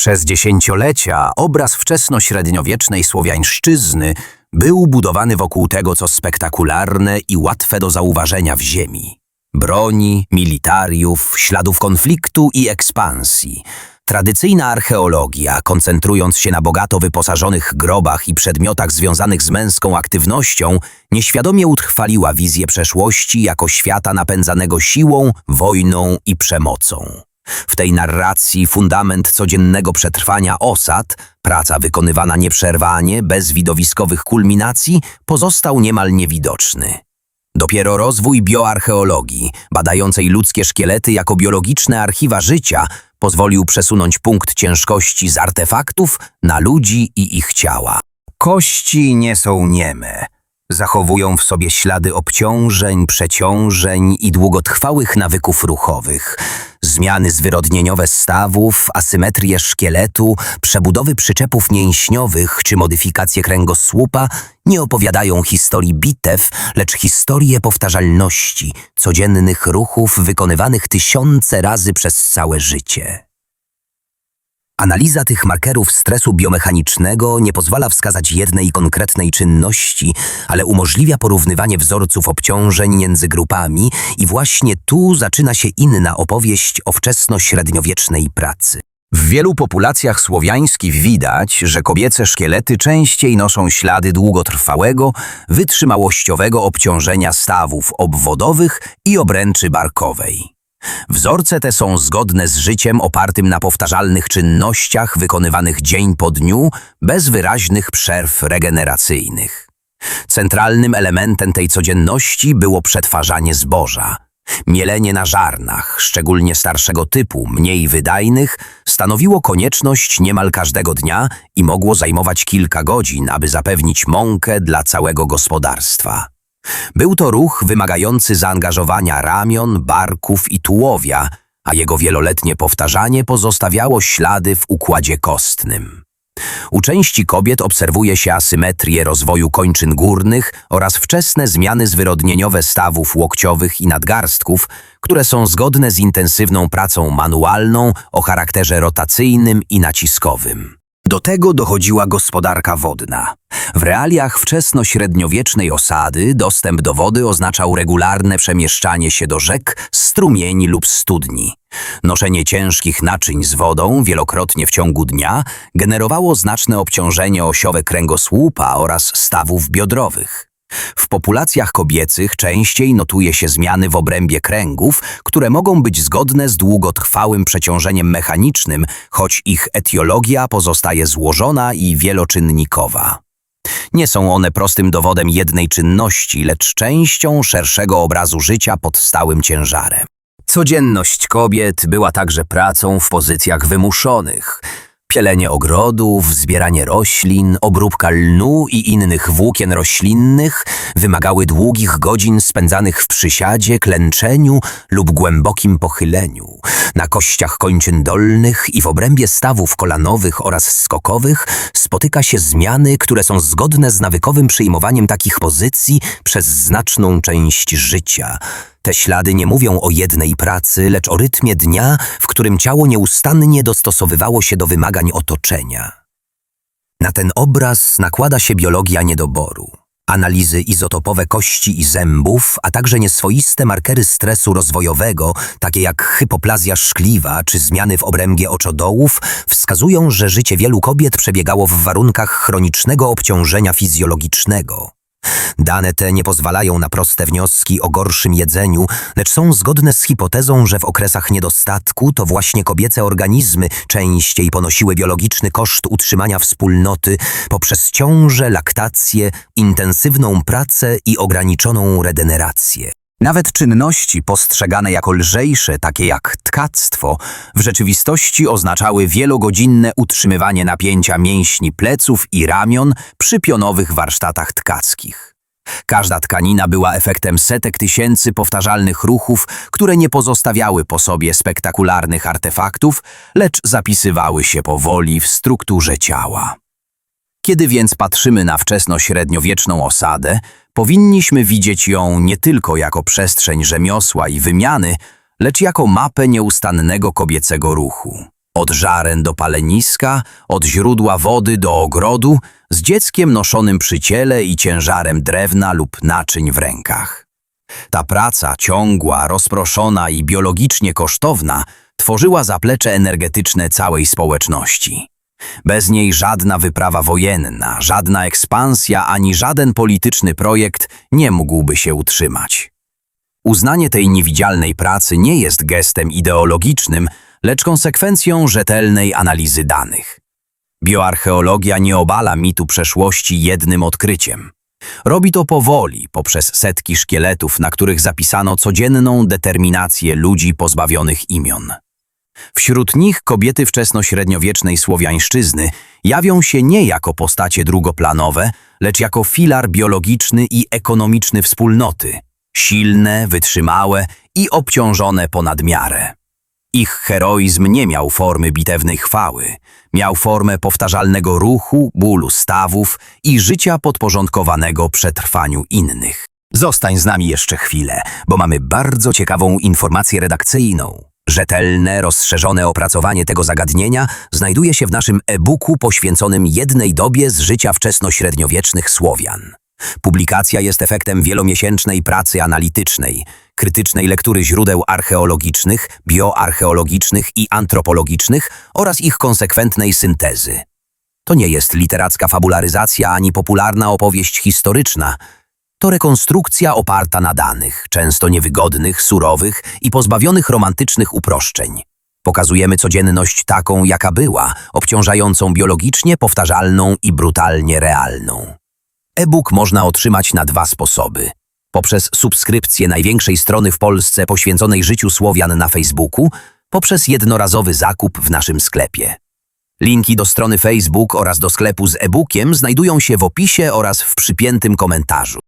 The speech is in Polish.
Przez dziesięciolecia obraz wczesnośredniowiecznej Słowiańszczyzny był budowany wokół tego, co spektakularne i łatwe do zauważenia w ziemi. Broni, militariów, śladów konfliktu i ekspansji. Tradycyjna archeologia, koncentrując się na bogato wyposażonych grobach i przedmiotach związanych z męską aktywnością, nieświadomie utrwaliła wizję przeszłości jako świata napędzanego siłą, wojną i przemocą. W tej narracji fundament codziennego przetrwania osad, praca wykonywana nieprzerwanie, bez widowiskowych kulminacji, pozostał niemal niewidoczny. Dopiero rozwój bioarcheologii, badającej ludzkie szkielety jako biologiczne archiwa życia, pozwolił przesunąć punkt ciężkości z artefaktów na ludzi i ich ciała. Kości nie są nieme. Zachowują w sobie ślady obciążeń, przeciążeń i długotrwałych nawyków ruchowych. Zmiany zwyrodnieniowe stawów, asymetrie szkieletu, przebudowy przyczepów mięśniowych czy modyfikacje kręgosłupa nie opowiadają historii bitew, lecz historię powtarzalności, codziennych ruchów wykonywanych tysiące razy przez całe życie. Analiza tych markerów stresu biomechanicznego nie pozwala wskazać jednej konkretnej czynności, ale umożliwia porównywanie wzorców obciążeń między grupami i właśnie tu zaczyna się inna opowieść o wczesno-średniowiecznej pracy. W wielu populacjach słowiańskich widać, że kobiece szkielety częściej noszą ślady długotrwałego, wytrzymałościowego obciążenia stawów obwodowych i obręczy barkowej. Wzorce te są zgodne z życiem opartym na powtarzalnych czynnościach wykonywanych dzień po dniu, bez wyraźnych przerw regeneracyjnych. Centralnym elementem tej codzienności było przetwarzanie zboża. Mielenie na żarnach, szczególnie starszego typu, mniej wydajnych, stanowiło konieczność niemal każdego dnia i mogło zajmować kilka godzin, aby zapewnić mąkę dla całego gospodarstwa. Był to ruch wymagający zaangażowania ramion, barków i tułowia, a jego wieloletnie powtarzanie pozostawiało ślady w układzie kostnym. U części kobiet obserwuje się asymetrię rozwoju kończyn górnych oraz wczesne zmiany zwyrodnieniowe stawów łokciowych i nadgarstków, które są zgodne z intensywną pracą manualną o charakterze rotacyjnym i naciskowym. Do tego dochodziła gospodarka wodna. W realiach wczesno-średniowiecznej osady dostęp do wody oznaczał regularne przemieszczanie się do rzek, strumieni lub studni. Noszenie ciężkich naczyń z wodą wielokrotnie w ciągu dnia generowało znaczne obciążenie osiowe kręgosłupa oraz stawów biodrowych. W populacjach kobiecych częściej notuje się zmiany w obrębie kręgów, które mogą być zgodne z długotrwałym przeciążeniem mechanicznym, choć ich etiologia pozostaje złożona i wieloczynnikowa. Nie są one prostym dowodem jednej czynności, lecz częścią szerszego obrazu życia pod stałym ciężarem. Codzienność kobiet była także pracą w pozycjach wymuszonych – Pielenie ogrodów, zbieranie roślin, obróbka lnu i innych włókien roślinnych wymagały długich godzin spędzanych w przysiadzie, klęczeniu lub głębokim pochyleniu. Na kościach kończyn dolnych i w obrębie stawów kolanowych oraz skokowych spotyka się zmiany, które są zgodne z nawykowym przyjmowaniem takich pozycji przez znaczną część życia. Te ślady nie mówią o jednej pracy, lecz o rytmie dnia, w którym ciało nieustannie dostosowywało się do wymagań otoczenia. Na ten obraz nakłada się biologia niedoboru. Analizy izotopowe kości i zębów, a także nieswoiste markery stresu rozwojowego, takie jak hypoplazja szkliwa czy zmiany w obrębie oczodołów, wskazują, że życie wielu kobiet przebiegało w warunkach chronicznego obciążenia fizjologicznego. Dane te nie pozwalają na proste wnioski o gorszym jedzeniu, lecz są zgodne z hipotezą, że w okresach niedostatku to właśnie kobiece organizmy częściej ponosiły biologiczny koszt utrzymania wspólnoty poprzez ciążę, laktację, intensywną pracę i ograniczoną regenerację. Nawet czynności postrzegane jako lżejsze, takie jak tkactwo, w rzeczywistości oznaczały wielogodzinne utrzymywanie napięcia mięśni pleców i ramion przy pionowych warsztatach tkackich. Każda tkanina była efektem setek tysięcy powtarzalnych ruchów, które nie pozostawiały po sobie spektakularnych artefaktów, lecz zapisywały się powoli w strukturze ciała. Kiedy więc patrzymy na wczesno-średniowieczną osadę, powinniśmy widzieć ją nie tylko jako przestrzeń rzemiosła i wymiany, lecz jako mapę nieustannego kobiecego ruchu. Od żaren do paleniska, od źródła wody do ogrodu, z dzieckiem noszonym przy ciele i ciężarem drewna lub naczyń w rękach. Ta praca ciągła, rozproszona i biologicznie kosztowna tworzyła zaplecze energetyczne całej społeczności. Bez niej żadna wyprawa wojenna, żadna ekspansja ani żaden polityczny projekt nie mógłby się utrzymać. Uznanie tej niewidzialnej pracy nie jest gestem ideologicznym, lecz konsekwencją rzetelnej analizy danych. Bioarcheologia nie obala mitu przeszłości jednym odkryciem. Robi to powoli, poprzez setki szkieletów, na których zapisano codzienną determinację ludzi pozbawionych imion. Wśród nich kobiety wczesnośredniowiecznej słowiańszczyzny jawią się nie jako postacie drugoplanowe, lecz jako filar biologiczny i ekonomiczny wspólnoty, silne, wytrzymałe i obciążone ponad miarę. Ich heroizm nie miał formy bitewnej chwały, miał formę powtarzalnego ruchu, bólu stawów i życia podporządkowanego przetrwaniu innych. Zostań z nami jeszcze chwilę, bo mamy bardzo ciekawą informację redakcyjną. Rzetelne, rozszerzone opracowanie tego zagadnienia znajduje się w naszym e-booku poświęconym jednej dobie z życia wczesnośredniowiecznych Słowian. Publikacja jest efektem wielomiesięcznej pracy analitycznej, krytycznej lektury źródeł archeologicznych, bioarcheologicznych i antropologicznych oraz ich konsekwentnej syntezy. To nie jest literacka fabularyzacja ani popularna opowieść historyczna. To rekonstrukcja oparta na danych, często niewygodnych, surowych i pozbawionych romantycznych uproszczeń. Pokazujemy codzienność taką, jaka była, obciążającą biologicznie, powtarzalną i brutalnie realną. E-book można otrzymać na dwa sposoby. Poprzez subskrypcję największej strony w Polsce poświęconej życiu Słowian na Facebooku, poprzez jednorazowy zakup w naszym sklepie. Linki do strony Facebook oraz do sklepu z e-bookiem znajdują się w opisie oraz w przypiętym komentarzu.